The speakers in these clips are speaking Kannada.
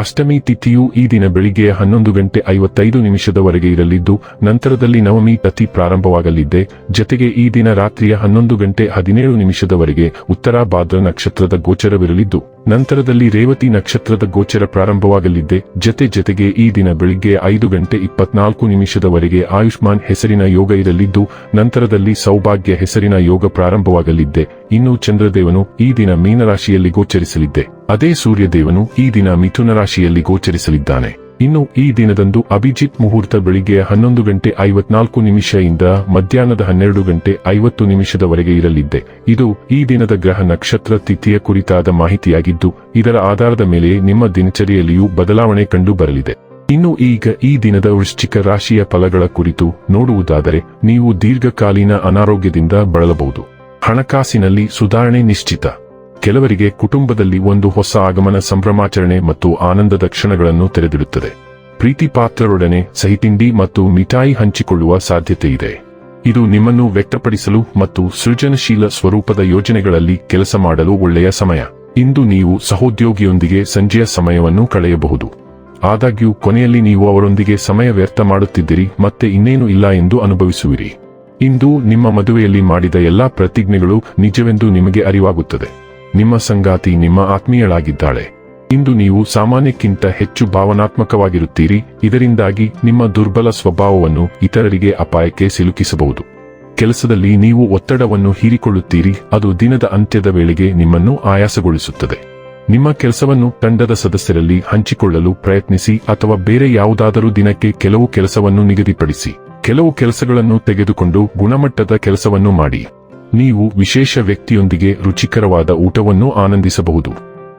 ಅಷ್ಟಮಿ ತಿಥಿಯು ಈ ದಿನ ಬೆಳಿಗ್ಗೆ ಹನ್ನೊಂದು ಗಂಟೆ ಐವತ್ತೈದು ನಿಮಿಷದವರೆಗೆ ಇರಲಿದ್ದು, ನಂತರದಲ್ಲಿ ನವಮಿ ತಿಥಿ ಪ್ರಾರಂಭವಾಗಲಿದ್ದೆ ಜತೆಗೆ ಈ ದಿನ ರಾತ್ರಿಯ ಹನ್ನೊಂದು ಗಂಟೆ ಹದಿನೇಳು ನಿಮಿಷದವರೆಗೆ ಉತ್ತರ ಭಾದ್ರ ನಕ್ಷತ್ರದ ಗೋಚರವಿರಲಿದ್ದು, ನಂತರದಲ್ಲಿ ರೇವತಿ ನಕ್ಷತ್ರದ ಗೋಚರ ಪ್ರಾರಂಭವಾಗಲಿದ್ದೆ ಜತೆ ಜತೆಗೆ ಈ ದಿನ ಬೆಳಿಗ್ಗೆ ಐದು ಗಂಟೆ ಇಪ್ಪತ್ನಾಲ್ಕು ನಿಮಿಷದವರೆಗೆ ಆಯುಷ್ಮಾನ್ ಹೆಸರಿನ ಯೋಗ ಇರಲಿದ್ದು, ನಂತರದಲ್ಲಿ ಸೌಭಾಗ್ಯ ಹೆಸರಿನ ಯೋಗ ಪ್ರಾರಂಭವಾಗಲಿದ್ದೆ ಇನ್ನು ಚಂದ್ರದೇವನು ಈ ದಿನ ಮೀನರಾಶಿಯಲ್ಲಿ ಗೋಚರಿಸಲಿದ್ದೆ. ಅದೇ ಸೂರ್ಯದೇವನು ಈ ದಿನ ಮಿಥುನ ರಾಶಿಯಲ್ಲಿ ಗೋಚರಿಸಲಿದ್ದಾನೆ. ಇನ್ನು ಈ ದಿನದಂದು ಅಭಿಜಿತ್ ಮುಹೂರ್ತ ಬೆಳಿಗ್ಗೆ ಹನ್ನೊಂದು ಗಂಟೆ ಐವತ್ನಾಲ್ಕು ನಿಮಿಷದಿಂದ ಮಧ್ಯಾಹ್ನದ ಹನ್ನೆರಡು ಗಂಟೆ ಐವತ್ತು ನಿಮಿಷದವರೆಗೆ ಇರಲಿದ್ದೆ. ಇದು ಈ ದಿನದ ಗ್ರಹ ನಕ್ಷತ್ರ ತಿಥಿಯ ಕುರಿತಾದ ಮಾಹಿತಿಯಾಗಿದ್ದು, ಇದರ ಆಧಾರದ ಮೇಲೆ ನಿಮ್ಮ ದಿನಚರಿಯಲ್ಲಿಯೂ ಬದಲಾವಣೆ ಕಂಡು ಬರಲಿದೆ ಇನ್ನು ಈಗ ಈ ದಿನದ ವೃಶ್ಚಿಕ ರಾಶಿಯ ಫಲಗಳ ಕುರಿತು ನೋಡುವುದಾದರೆ, ನೀವು ದೀರ್ಘಕಾಲೀನ ಅನಾರೋಗ್ಯದಿಂದ ಬಳಲಬಹುದು. ಹಣಕಾಸಿನಲ್ಲಿ ಸುಧಾರಣೆ ನಿಶ್ಚಿತ. ಕೆಲವರಿಗೆ ಕುಟುಂಬದಲ್ಲಿ ಒಂದು ಹೊಸ ಆಗಮನ ಸಂಭ್ರಮಾಚರಣೆ ಮತ್ತು ಆನಂದದ ಕ್ಷಣಗಳನ್ನು ತೆರೆದಿಡುತ್ತದೆ. ಪ್ರೀತಿ ಪಾತ್ರರೊಡನೆ ಸಹಿತಿಂಡಿ ಮತ್ತು ಮಿಠಾಯಿ ಹಂಚಿಕೊಳ್ಳುವ ಸಾಧ್ಯತೆ ಇದೆ. ಇದು ನಿಮ್ಮನ್ನು ವ್ಯಕ್ತಪಡಿಸಲು ಮತ್ತು ಸೃಜನಶೀಲ ಸ್ವರೂಪದ ಯೋಜನೆಗಳಲ್ಲಿ ಕೆಲಸ ಮಾಡಲು ಒಳ್ಳೆಯ ಸಮಯ. ಇಂದು ನೀವು ಸಹೋದ್ಯೋಗಿಯೊಂದಿಗೆ ಸಂಜೆಯ ಸಮಯವನ್ನು ಕಳೆಯಬಹುದು. ಆದಾಗ್ಯೂ ಕೊನೆಯಲ್ಲಿ ನೀವು ಅವರೊಂದಿಗೆ ಸಮಯ ವ್ಯರ್ಥ ಮಾಡುತ್ತಿದ್ದೀರಿ, ಮತ್ತೆ ಇನ್ನೇನು ಇಲ್ಲ ಎಂದು ಅನುಭವಿಸುವಿರಿ. ಇಂದು ನಿಮ್ಮ ಮದುವೆಯಲ್ಲಿ ಮಾಡಿದ ಎಲ್ಲಾ ಪ್ರತಿಜ್ಞೆಗಳು ನಿಜವೆಂದು ನಿಮಗೆ ಅರಿವಾಗುತ್ತದೆ. ನಿಮ್ಮ ಸಂಗಾತಿ ನಿಮ್ಮ ಆತ್ಮೀಯಳಾಗಿದ್ದಾಳೆ. ಇಂದು ನೀವು ಸಾಮಾನ್ಯಕ್ಕಿಂತ ಹೆಚ್ಚು ಭಾವನಾತ್ಮಕವಾಗಿರುತ್ತೀರಿ, ಇದರಿಂದಾಗಿ ನಿಮ್ಮ ದುರ್ಬಲ ಸ್ವಭಾವವನ್ನು ಇತರರಿಗೆ ಅಪಾಯಕ್ಕೆ ಸಿಲುಕಿಸಬಹುದು. ಕೆಲಸದಲ್ಲಿ ನೀವು ಒತ್ತಡವನ್ನು ಹೀರಿಕೊಳ್ಳುತ್ತೀರಿ, ಅದು ದಿನದ ಅಂತ್ಯದ ವೇಳೆಗೆ ನಿಮ್ಮನ್ನು ಆಯಾಸಗೊಳಿಸುತ್ತದೆ. ನಿಮ್ಮ ಕೆಲಸವನ್ನು ತಂಡದ ಸದಸ್ಯರಲ್ಲಿ ಹಂಚಿಕೊಳ್ಳಲು ಪ್ರಯತ್ನಿಸಿ ಅಥವಾ ಬೇರೆ ಯಾವುದಾದರೂ ದಿನಕ್ಕೆ ಕೆಲವು ಕೆಲಸವನ್ನು ನಿಗದಿಪಡಿಸಿ. ಕೆಲವು ಕೆಲಸಗಳನ್ನು ತೆಗೆದುಕೊಂಡು ಗುಣಮಟ್ಟದ ಕೆಲಸವನ್ನು ಮಾಡಿ. ನೀವು ವಿಶೇಷ ವ್ಯಕ್ತಿಯೊಂದಿಗೆ ರುಚಿಕರವಾದ ಊಟವನ್ನು ಆನಂದಿಸಬಹುದು.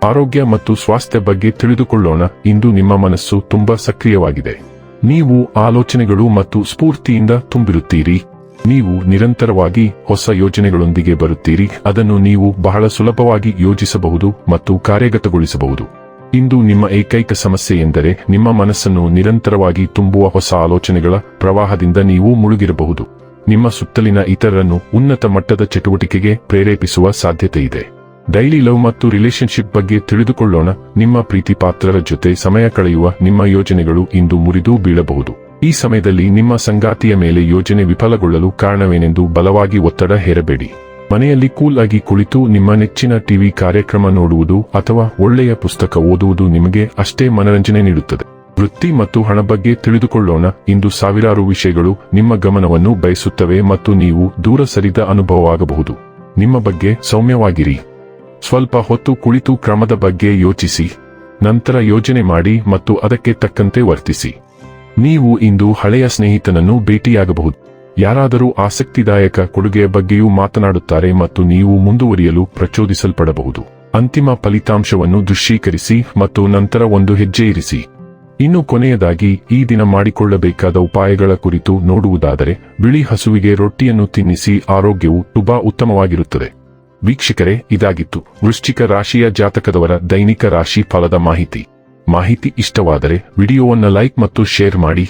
ಆರೋಗ್ಯ ಮತ್ತು ಸ್ವಾಸ್ಥ್ಯ ಬಗ್ಗೆ ತಿಳಿದುಕೊಳ್ಳೋಣ. ಇಂದು ನಿಮ್ಮ ಮನಸ್ಸು ತುಂಬಾ ಸಕ್ರಿಯವಾಗಿದೆ. ನೀವು ಆಲೋಚನೆಗಳು ಮತ್ತು ಸ್ಫೂರ್ತಿಯಿಂದ ತುಂಬಿರುತ್ತೀರಿ. ನೀವು ನಿರಂತರವಾಗಿ ಹೊಸ ಯೋಜನೆಗಳೊಂದಿಗೆ ಬರುತ್ತೀರಿ. ಅದನ್ನು ನೀವು ಬಹಳ ಸುಲಭವಾಗಿ ಯೋಜಿಸಬಹುದು ಮತ್ತು ಕಾರ್ಯಗತಗೊಳಿಸಬಹುದು. ಇಂದು ನಿಮ್ಮ ಏಕೈಕ ಸಮಸ್ಯೆ ಎಂದರೆ ನಿಮ್ಮ ಮನಸ್ಸನ್ನು ನಿರಂತರವಾಗಿ ತುಂಬುವ ಹೊಸ ಆಲೋಚನೆಗಳ ಪ್ರವಾಹದಿಂದ ನೀವು ಮುಳುಗಿರಬಹುದು. ನಿಮ್ಮ ಸುತ್ತಲಿನ ಇತರರನ್ನು ಉನ್ನತ ಮಟ್ಟದ ಚಟುವಟಿಕೆಗೆ ಪ್ರೇರೇಪಿಸುವ ಸಾಧ್ಯತೆ ಇದೆ. ಡೈಲಿ ಲವ್ ಮತ್ತು ರಿಲೇಶನ್ಶಿಪ್ ಬಗ್ಗೆ ತಿಳಿದುಕೊಳ್ಳೋಣ. ನಿಮ್ಮ ಪ್ರೀತಿ ಪಾತ್ರರ ಜೊತೆ ಸಮಯ ಕಳೆಯುವ ನಿಮ್ಮ ಯೋಜನೆಗಳು ಇಂದು ಮುರಿದು ಬೀಳಬಹುದು. ಈ ಸಮಯದಲ್ಲಿ ನಿಮ್ಮ ಸಂಗಾತಿಯ ಮೇಲೆ ಯೋಜನೆ ವಿಫಲಗೊಳ್ಳಲು ಕಾರಣವೇನೆಂದು ಬಲವಾಗಿ ಒತ್ತಡ ಹೇರಬೇಡಿ. ಮನೆಯಲ್ಲಿ ಕೂಲ್ ಆಗಿ ಕುಳಿತು ನಿಮ್ಮ ನೆಚ್ಚಿನ ಟಿವಿ ಕಾರ್ಯಕ್ರಮ ನೋಡುವುದು ಅಥವಾ ಒಳ್ಳೆಯ ಪುಸ್ತಕ ಓದುವುದು ನಿಮಗೆ ಅಷ್ಟೇ ಮನರಂಜನೆ ನೀಡುತ್ತದೆ. ವೃತ್ತಿ ಮತ್ತು ಹಣ ಬಗ್ಗೆ ತಿಳಿದುಕೊಳ್ಳೋಣ. ಇಂದು ಸಾವಿರಾರು ವಿಷಯಗಳು ನಿಮ್ಮ ಗಮನವನ್ನು ಬಯಸುತ್ತವೆ ಮತ್ತು ನೀವು ದೂರ ಸರಿದ ಅನುಭವವಾಗಬಹುದು ನಿಮ್ಮ ಬಗ್ಗೆ ಸೌಮ್ಯವಾಗಿರಿ. ಸ್ವಲ್ಪ ಹೊತ್ತು ಕುಳಿತು ಕ್ರಮದ ಬಗ್ಗೆ ಯೋಚಿಸಿ. ನಂತರ ಯೋಜನೆ ಮಾಡಿ ಮತ್ತು ಅದಕ್ಕೆ ತಕ್ಕಂತೆ ವರ್ತಿಸಿ. ನೀವು ಇಂದು ಹಳೆಯ ಸ್ನೇಹಿತನನ್ನು ಭೇಟಿಯಾಗಬಹುದು. ಯಾರಾದರೂ ಆಸಕ್ತಿದಾಯಕ ಕೊಡುಗೆಯ ಬಗ್ಗೆಯೂ ಮಾತನಾಡುತ್ತಾರೆ ಮತ್ತು ನೀವು ಮುಂದುವರಿಯಲು ಪ್ರಚೋದಿಸಲ್ಪಡಬಹುದು. ಅಂತಿಮ ಫಲಿತಾಂಶವನ್ನು ದೃಶ್ಯೀಕರಿಸಿ ಮತ್ತು ನಂತರ ಒಂದು ಹೆಜ್ಜೆ ಇರಿಸಿ. ಇನ್ನು ಕೊನೆಯದಾಗಿ, ಈ ದಿನ ಮಾಡಿಕೊಳ್ಳಬೇಕಾದ ಉಪಾಯಗಳ ಕುರಿತು ನೋಡುವುದಾದರೆ, ಬಿಳಿ ಹಸುವಿಗೆ ರೊಟ್ಟಿಯನ್ನು ತಿನ್ನಿಸಿ ಆರೋಗ್ಯವು ತುಂಬಾ ಉತ್ತಮವಾಗಿರುತ್ತದೆ. ವೀಕ್ಷಕರೇ, ಇದಾಗಿತ್ತು. ವೃಶ್ಚಿಕ ರಾಶಿಯ ಜಾತಕದವರ ದೈನಿಕ ರಾಶಿ ಫಲದ ಮಾಹಿತಿ. ಮಾಹಿತಿ ಇಷ್ಟವಾದರೆ, ವಿಡಿಯೋವನ್ನು ಲೈಕ್ ಮತ್ತು ಶೇರ್ ಮಾಡಿ.